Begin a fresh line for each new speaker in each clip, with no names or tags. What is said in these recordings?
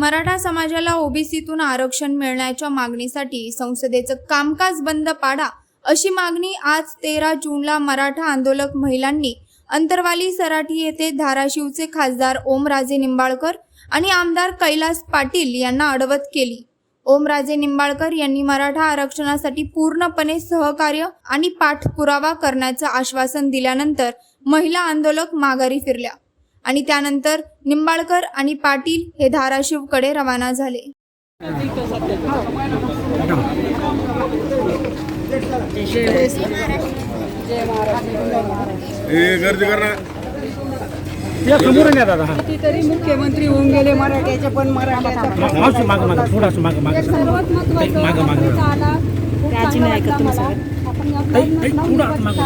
मराठा समाजाला ओबीसीतून आरक्षण मिळण्याच्या मागणीसाठी संसदेचं कामकाज बंद पाडा अशी मागणी आज तेरा जूनला मराठा आंदोलक महिलांनी अंतरवाली सराठी येथे धाराशिवचे खासदार ओमराजे निंबाळकर आणि आमदार कैलास पाटील यांना अडवत केली. ओमराजे निंबाळकर यांनी मराठा आरक्षणासाठी पूर्णपणे सहकार्य आणि पाठपुरावा करण्याचं आश्वासन दिल्यानंतर महिला आंदोलक माघारी फिरल्या. आणि त्यानंतर निंबाळकर आणि पाटील हे धाराशिवकडे रवाना झाले.
कितीतरी मुख्यमंत्री होऊन गेले मराठ्याचे पण मराठ्याचा सर्वात महत्वाचं आला मला.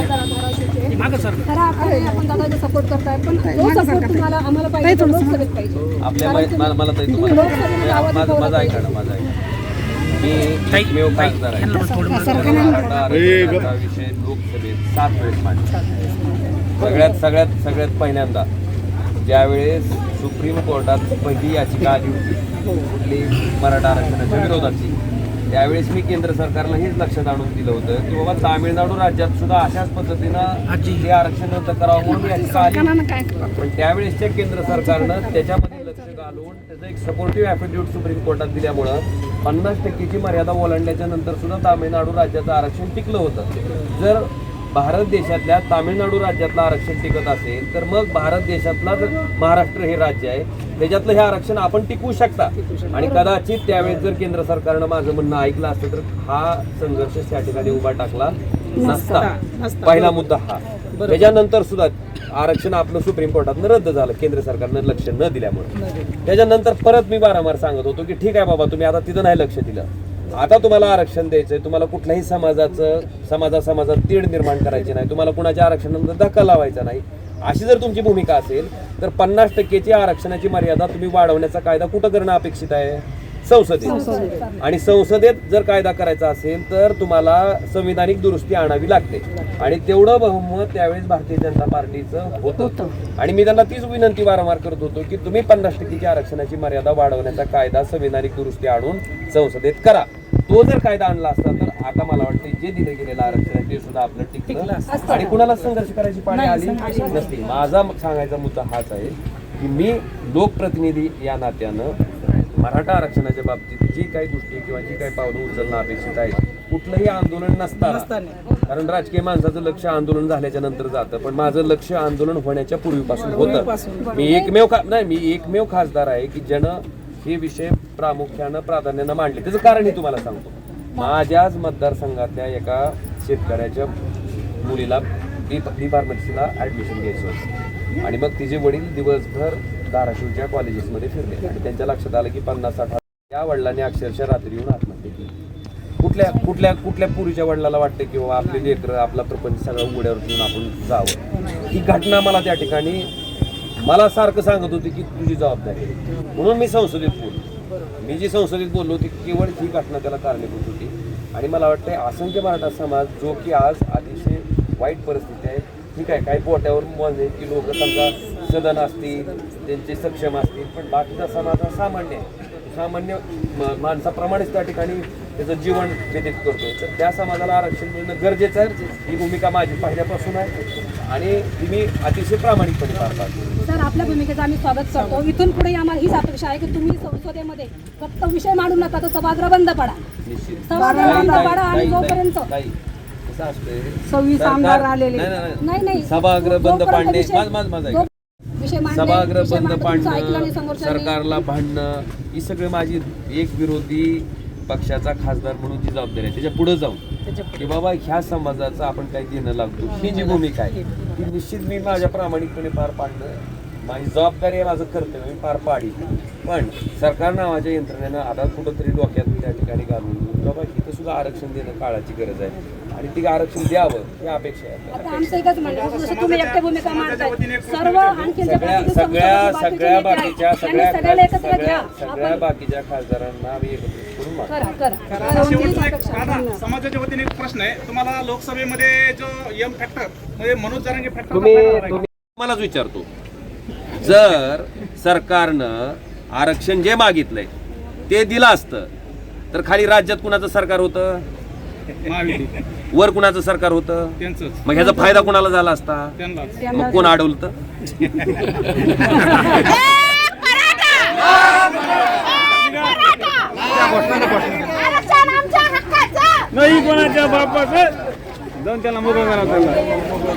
सपोर्ट करताय पण सपोर्ट तुम्हाला आम्हाला पाहिजे लोकसभेत पाहिजे.
आपल्या मा- मला मला ताई
तुम्ही
तुम्हाला
लोकसभेमध्ये आवाज
माझं
उठवला
माझं ऐका
पाहिजे.
ना माझं ऐका मी
ताई,
एकमेव
ताई,
खासदार आहे.
यांना थोडं
मराठा आरक्षणाचा विषय लोकसभेत सात वेळेस मांडला. सगळ्यात सगळ्यात सगळ्यात पहिल्यांदा ज्यावेळेस सुप्रीम कोर्टात पहिली याचिका आली होती कुठली मराठा आरक्षणाच्या विरोधाची त्यावेळेस मी केंद्र सरकारला हेच लक्षात आणून दिलं होतं की बाबा तामिळनाडू राज्यात सुद्धा अशाच पद्धतीनं. हे आरक्षण रद्द करावं म्हणून याचिका आली पण त्यावेळेसच्या केंद्र सरकारनं त्याच्यामध्ये लक्ष घालून त्याचं एक सपोर्टिव्ह ॲफिडेव्हिट सुप्रीम कोर्टात दिल्यामुळं पन्नास टक्केची मर्यादा ओलांडल्याच्या नंतर सुद्धा तामिळनाडू राज्याचं आरक्षण टिकलं होतं. जर भारत देशातल्या तामिळनाडू राज्यातलं आरक्षण टिकत असेल तर मग भारत देशातला जर महाराष्ट्र हे राज्य आहे. त्याच्यातलं हे आरक्षण आपण टिकवू शकता. आणि कदाचित त्यावेळेस जर केंद्र सरकारनं माझं म्हणणं ऐकलं असतं तर हा संघर्ष त्या ठिकाणी उभा टाकला नसता. पहिला मुद्दा हा. त्याच्यानंतर सुद्धा आरक्षण आपलं सुप्रीम कोर्टातनं रद्द झालं केंद्र सरकारनं लक्ष न दिल्यामुळे. त्याच्यानंतर परत मी वारंवार सांगत होतो की ठीक आहे बाबा तुम्ही आता तिथं नाही लक्ष दिलं. आता तुम्हाला आरक्षण द्यायचंय तुम्हाला कुठल्याही समाजाचं समाजा समाजात तीड निर्माण करायची नाही तुम्हाला कुणाच्या आरक्षणानंतर धक्का लावायचा नाही. अशी जर तुमची भूमिका असेल तर पन्नास टक्केची आरक्षणाची मर्यादा तुम्ही वाढवण्याचा कायदा कुठं करणं अपेक्षित आहे? संसदेत. आणि संसदेत जर कायदा करायचा असेल तर तुम्हाला संविधानिक दुरुस्ती आणावी लागते. आणि तेवढं बहुमत त्यावेळेस भारतीय जनता पार्टीचं होतं. आणि मी त्यांना तीच विनंती वारंवार करत होतो की तुम्ही पन्नास टक्केची आरक्षणाची मर्यादा वाढवण्याचा कायदा संविधानिक दुरुस्ती आणून संसदेत करा. तो जर कायदा आणला असता तर आता मला वाटतं जे दिलं गेलेलं आरक्षण आहे ते सुद्धा आपलं टिकलं आणि कुणाला संघर्ष करायची पाळी आली नसती. माझा सांगायचा मुद्दा हाच आहे की मी लोकप्रतिनिधी या नात्यानं मराठा आरक्षणाच्या बाबतीत जी काही गोष्टी किंवा जी काही पावलं उचलणं अपेक्षित आहे कुठलंही आंदोलन नसताना. कारण राजकीय माणसाचं लक्ष आंदोलन झाल्याच्यानंतर जातं पण माझं लक्ष आंदोलन होण्याच्या पूर्वीपासून होतं. मी एकमेव नाही मी एकमेव खासदार आहे की ज्यानं हे विषय प्रामुख्यानं प्राधान्यानं मांडले. त्याचं कारणही तुम्हाला सांगतो. माझ्याच मतदारसंघातल्या एका शेतकऱ्याच्या मुलीला बी बी फार्मसीला ॲडमिशन घ्यायचं होतं. आणि मग तिचे वडील दिवसभर धाराशिवच्या कॉलेजेसमध्ये फिरले. आणि त्यांच्या लक्षात आलं की पन्नास साठ त्या वडिलांनी अक्षरशः रात्री येऊन आत्महत्या केली. कुठल्या कुठल्या कुठल्या पुरीच्या वडिलाला वाटते की बाबा आपले लेकर आपला प्रपंच सगळं उघड्यावर घेऊन आपण जावं? ही घटना मला त्या ठिकाणी मला सारखं सांगत होते की तुझी जबाबदारी म्हणून मी संसदेत बोललो. मी जी संसदेत बोललो होती केवळ ही घटना त्याला कारणीभूत होती. आणि मला वाटतंय असंख्य मराठा समाज जो की आज अतिशय वाईट परिस्थिती आहे ठीक आहे काही पोट्यावर म्हणजे की लोक समजा सदन असतील त्यांचे सक्षम असतील पण बाकीचा समाज हा सामान्य आहे. सामान्य माणसाप्रमाणेच त्या ठिकाणी त्याचं जीवन व्यतीत करतो तर त्या समाजाला आरक्षण मिळणं गरजेचं आहे. ही भूमिका माझी पहिल्यापासून आहे. आणि ती मी अतिशय प्रामाणिकपणे पार पाडतो.
सर आपल्या भूमिकेचं आम्ही स्वागत करतो. इथून पुढे आम्हाला हीच अपेक्षा आहे की तुम्ही संसदेमध्ये फक्त विषय मांडू नका तर सभागृह बंद पडा.
निश्चित.
सभागृह बंद पडा आणि जोपर्यंत
ताई, कसं असतंय?
सव्वीस
सरकार-
आमदार आलेले.
नाही, सभागृह बंद पाडणे
विषय-
माझ माझ माझं ऐका.
जो- विषय मांडले,
सभागृह
विषय
बंद
मांडले, तुमचं ऐकलं आणि
पाडणं सरकारला भांडणं ही सगळी माझी एक विरोधी पक्षाचा खासदार म्हणून ती जबाबदारी आहे. त्याच्या पुढे जाऊन. की बाबा ह्या समाजाचं आपण काही देणं लागतो ही जी भूमिका आहे ती निश्चित मी माझ्या प्रामाणिकपणे पार पाडणं माझी जबाबदारी आहे माझं कर्तव्य मी पार पाडी. पण सरकार नावाच्या यंत्रणेनं आता कुठंतरी डोक्यात त्या ठिकाणी घालून बाबा इथं सुद्धा आरक्षण देणं काळाची गरज आहे. आणि ती आरक्षण द्यावं ही अपेक्षा आहे. सगळ्या सगळ्या सगळ्या बाकीच्या सगळ्या
एकत्र
सगळ्या बाकीच्या खासदारांना आम्ही एकत्रित करून मागू.
करा करा.
शेवटचा
हीच
एक
अपेक्षा आहे.
दादा,
धन्यवाद.
समाजाच्या वतीने एक प्रश्न आहे. तुम्हाला लोकसभेमध्ये जो यम फॅक्टर म्हणजे मनोज जरांगे फॅक्टर
तुम्ही मलाच विचारतो. जर सरकारनं आरक्षण जे मागितलंय ते दिलं असतं तर खाली राज्यात कुणाचं सरकार होतं? वर कुणाचं सरकार होतं? मग ह्याचा फायदा कुणाला झाला असता? मग कोण अडवलं
नाही कोणाच्या बापाचं. जाऊन त्याला मोकळं करा त्याला.